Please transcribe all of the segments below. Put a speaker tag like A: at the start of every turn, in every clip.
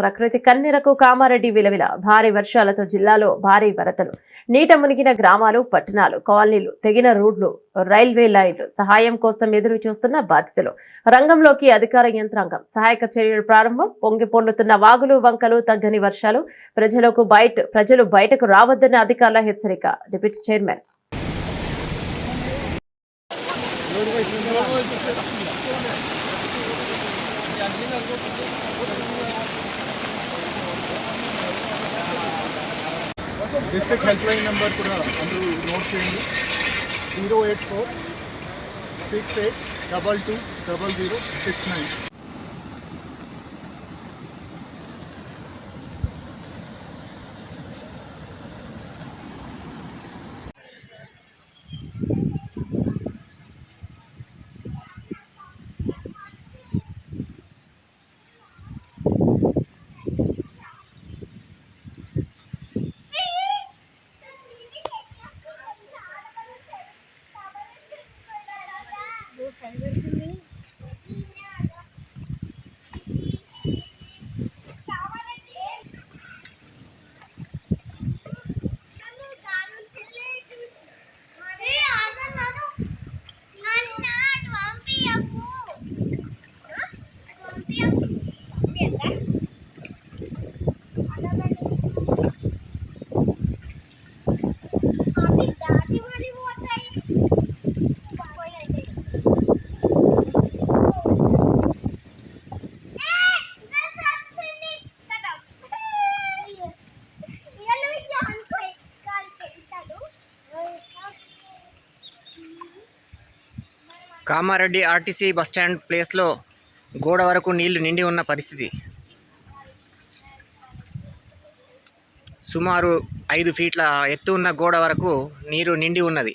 A: ప్రకృతి కన్నీరకు కామారెడ్డి విలవిల. భారీ వర్షాలతో జిల్లాలో భారీ వరదలు. నీట మునిగిన గ్రామాలు పట్టణాలు కాలనీలు తెగిన రోడ్లు రైల్వే లైన్లు సహాయం కోసం ఎదురు చూస్తున్న బాధితులు. రంగంలోకి అధికార యంత్రాంగం సహాయక చర్యలు ప్రారంభం. పొంగి పొండుతున్న వాగులు వంకలు తగ్గని వర్షాలు. ప్రజలకు బయట ప్రజలు బయటకు రావద్దన్న అధికారుల హెచ్చరిక. Deputy chairman.
B: District help line number కూడా అందరూ నోట్ చేయండి. Zero eight four six eight double two double
C: zero six nine Kamareddy
D: RTC bus stand ప్లేస్లో గోడ వరకు నీళ్ళు నిండి ఉన్న పరిస్థితి. సుమారు ఐదు ఫీట్ల ఎత్తు ఉన్న గోడ వరకు నీరు నిండి ఉన్నది.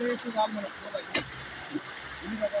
E: లేదు కదా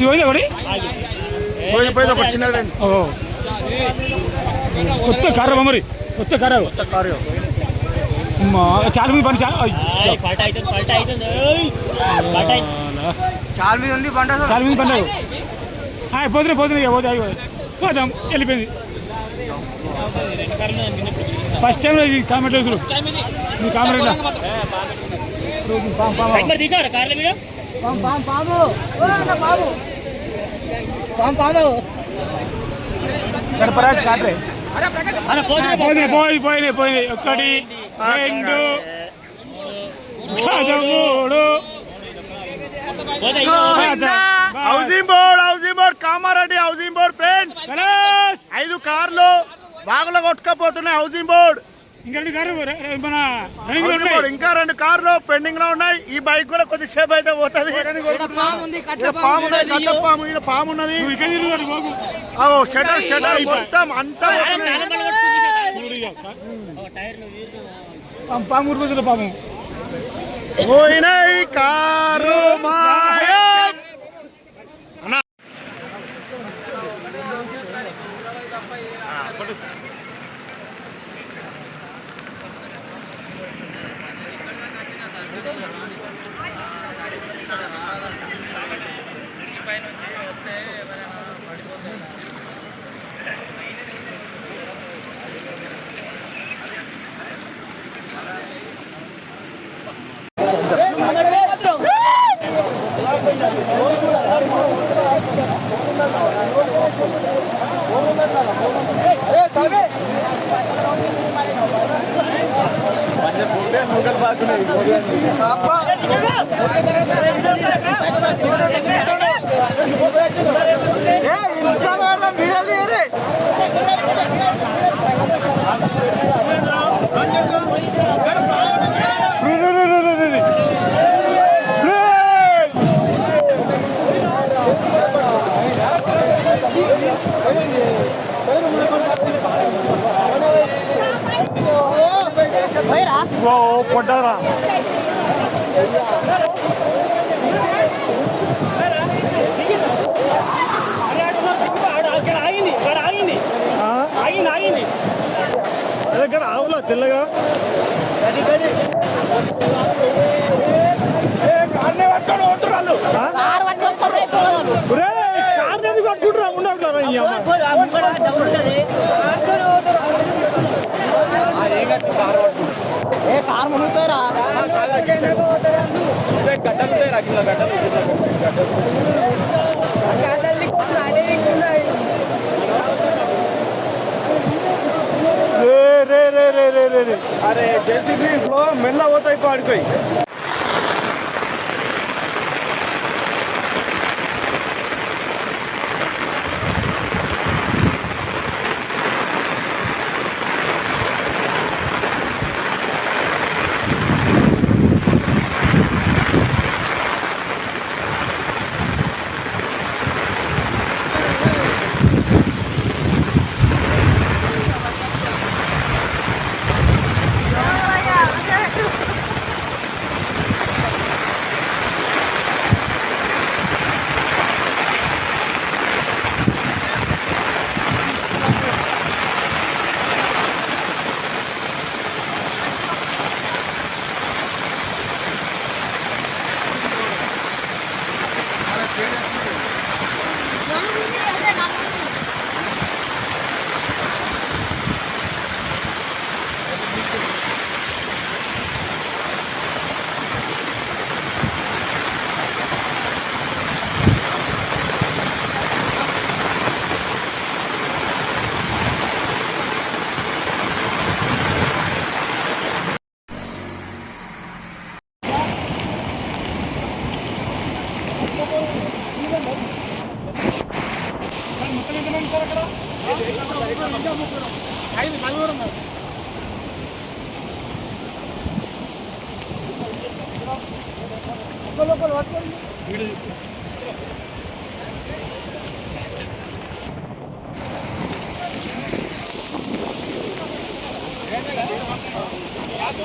B: పోయింది ఒకటి చిన్నది ఓ. కొత్త కారు మరి కొత్త కారు కొత్త కారు చాలా మీ పని చాలా చాలా మీద పంట చాలా మీద పంట పోతున్నా పోతున్నా ఇక పోతే పోతాం. వెళ్ళిపోయింది. ఫస్ట్ టైం ఇది కామెంట్ చూడు మీ కామెంట్
F: పోయి పోయినాయి ఒకటి రెండు మూడు
G: housing board housing board Kamareddy housing board friends. ఐదు కార్లు బాగులో కొట్టుకపోతున్నాయి హౌసింగ్ బోర్డ్.
F: ఇంకా రెండు మన
G: ఇంకా కార్లు పెండింగ్లో ఉన్నాయి. ఈ బైక్ కూడా కొద్దిసేపు అయితే పోతుంది. పాము పాము ఈడ పాము ఉన్నది.
F: ఇక్కడ
G: షటర్ షటర్ మొత్తం అంతా.
F: పాము- పాము.
G: పోయినాయి కారు మాయం
F: పడ్డారా
H: అక్కడ ఆగింది ఇక్కడ ఆగింది
F: ఇక్కడ ఆవులా తెల్లగా? అరే జెసిబీ ఫ్లో మెల్ల పోతాయి పాడిపోయి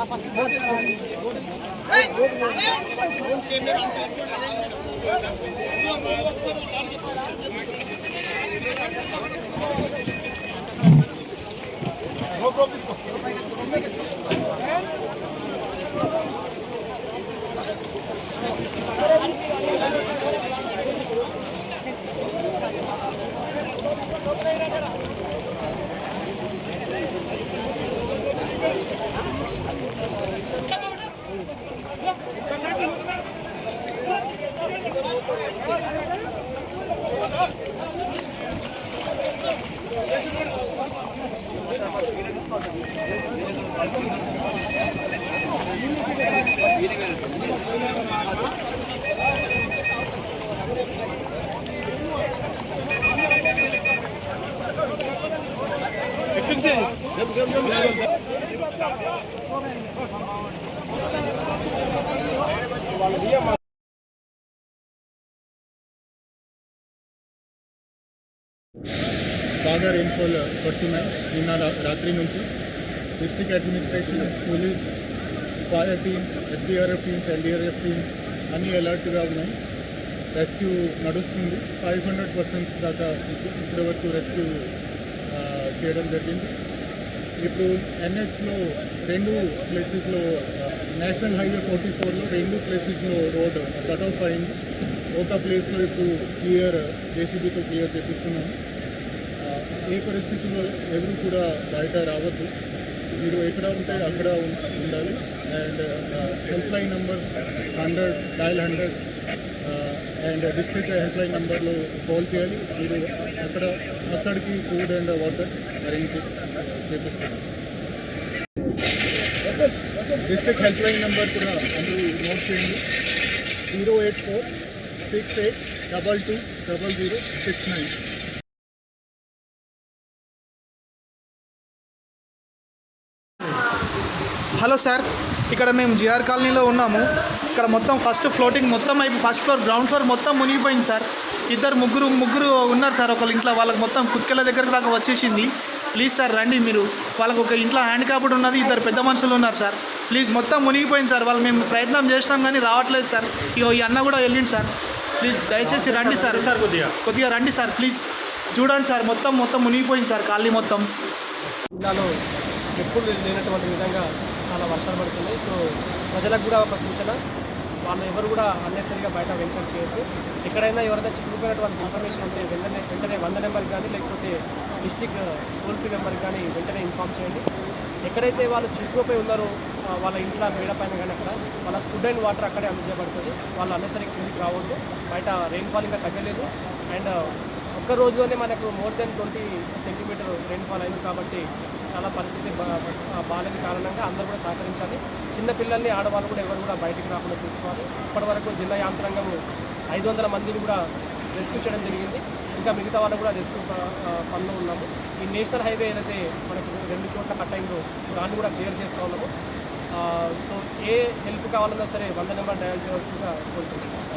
F: No problem.
B: you బాగా రెయిన్ఫాల్ పడుతున్నాయి నిన్న రాత్రి నుంచి district administration police fire teams SDRF teams NDRF teams అన్నీ అలర్ట్గా ఉన్నాయి. రెస్క్యూ నడుస్తుంది. ఫైవ్ హండ్రెడ్ పర్సెంట్స్ దాకా ఇప్పటి వరకు రెస్క్యూ చేయడం జరిగింది. ఇప్పుడు ఎన్హెచ్లో రెండు ప్లేసెస్లో నేషనల్ హైవే ఫార్టీ ఫోర్లో రెండు ప్లేసెస్లో రోడ్ కట్ ఆఫ్ అయింది. ఒక ప్లేస్లో ఇప్పుడు క్లియర్ జేసీబీతో క్లియర్ చేపిస్తున్నాము. ఏ పరిస్థితుల్లో ఎవరు కూడా బయట రావద్దు. మీరు ఎక్కడ ఉంటే అక్కడ ఉండాలి. And help line number hundred dial hundred and district helpline నెంబర్లో కాల్ చేయాలి. మీరు అక్కడ అక్కడికి ఫుడ్ అండ్ వాటర్ అరేంజ్ చేపిస్తాను. డిస్ట్రిక్ట్ హెల్ప్లైన్ నెంబర్ కూడా అందరూ నోట్ చేయండి. Zero eight four six eight double two double zero six nine.
I: Hello sir ఇక్కడ మేము జిఆర్ కాలనీలో ఉన్నాము. ఇక్కడ మొత్తం ఫస్ట్ ఫ్లోటింగ్ మొత్తం అయిపోయి ఫస్ట్ ఫ్లోర్ గ్రౌండ్ ఫ్లోర్ మొత్తం మునిగిపోయింది సార్. ఇద్దరు ముగ్గురు ముగ్గురు ఉన్నారు సార్ ఒకళ్ళ ఇంట్లో వాళ్ళకి మొత్తం కుక్కెల దగ్గరకు దాకా వచ్చేసింది. ప్లీజ్ సార్ రండి మీరు. వాళ్ళకి ఒక ఇంట్లో హ్యాండ్ కాపుడు ఉన్నది ఇద్దరు పెద్ద మనుషులు ఉన్నారు సార్. ప్లీజ్ మొత్తం మునిగిపోయింది సార్ వాళ్ళు మేము ప్రయత్నం చేసినాం కానీ రావట్లేదు సార్. ఇగో ఈ అన్న కూడా వెళ్ళింది సార్. ప్లీజ్ దయచేసి రండి సార్. సార్ కొద్దిగా. కొద్దిగా రండి సార్ ప్లీజ్. చూడండి సార్ మొత్తం మొత్తం మునిగిపోయింది సార్ కాలనీ మొత్తం.
E: జిల్లాలో ఎప్పుడు లేనటువంటి విధంగా చాలా వర్షాలు పడుతున్నాయి. సో ప్రజలకు కూడా ఒక సూచన. వాళ్ళు ఎవరు కూడా అన్నెసరిగా బయట వెంచర్ చేయొద్దు. ఎక్కడైనా ఎవరైనా చిక్కుకుపోయినటువంటి ఇన్ఫర్మేషన్ ఉంటే వెంటనే వెంటనే వంద నెంబర్ కానీ లేకపోతే డిస్టిక్ టోల్ ఫ్రీ నెంబర్కి కానీ వెంటనే ఇన్ఫామ్ చేయండి. ఎక్కడైతే వాళ్ళు చిక్కుకుపోయి ఉన్నారో వాళ్ళ ఇంట్లో మేడ పైన కానీ అక్కడ వాళ్ళ ఫుడ్ అండ్ వాటర్ అక్కడే అందజేయబడుతుంది వాళ్ళు అన్నెసరికి కిందికి రావద్దు. బయట రెయిన్ఫాల్ ఇంకా తగ్గలేదు. అండ్ ఒక్క రోజులోనే మనకు more than twenty centimetre rainfall అయింది కాబట్టి చాలా పరిస్థితి బాగాలేని కారణంగా అందరూ కూడా సహకరించాలి. చిన్నపిల్లల్ని ఆడవాళ్ళు కూడా ఎవరు కూడా బయటికి రాకుండా చూసుకోవాలి. ఇప్పటివరకు జిల్లా యాంత్రాంగం ఐదు వందల మందిని కూడా రెస్క్యూ చేయడం జరిగింది. ఇంకా మిగతా వాళ్ళు కూడా రెస్క్యూ పనులు పనిలో ఉన్నాము. ఈ నేషనల్ హైవే ఏదైతే మనకు రెండు చోట్ల కట్ అయిందో దాన్ని కూడా క్లియర్ చేస్తూ ఉన్నాము. సో ఏ హెల్ప్ కావాలన్నా సరే వంద నెంబర్ డయల్ చేయవలసిందిగా కోరుకుంటున్నాను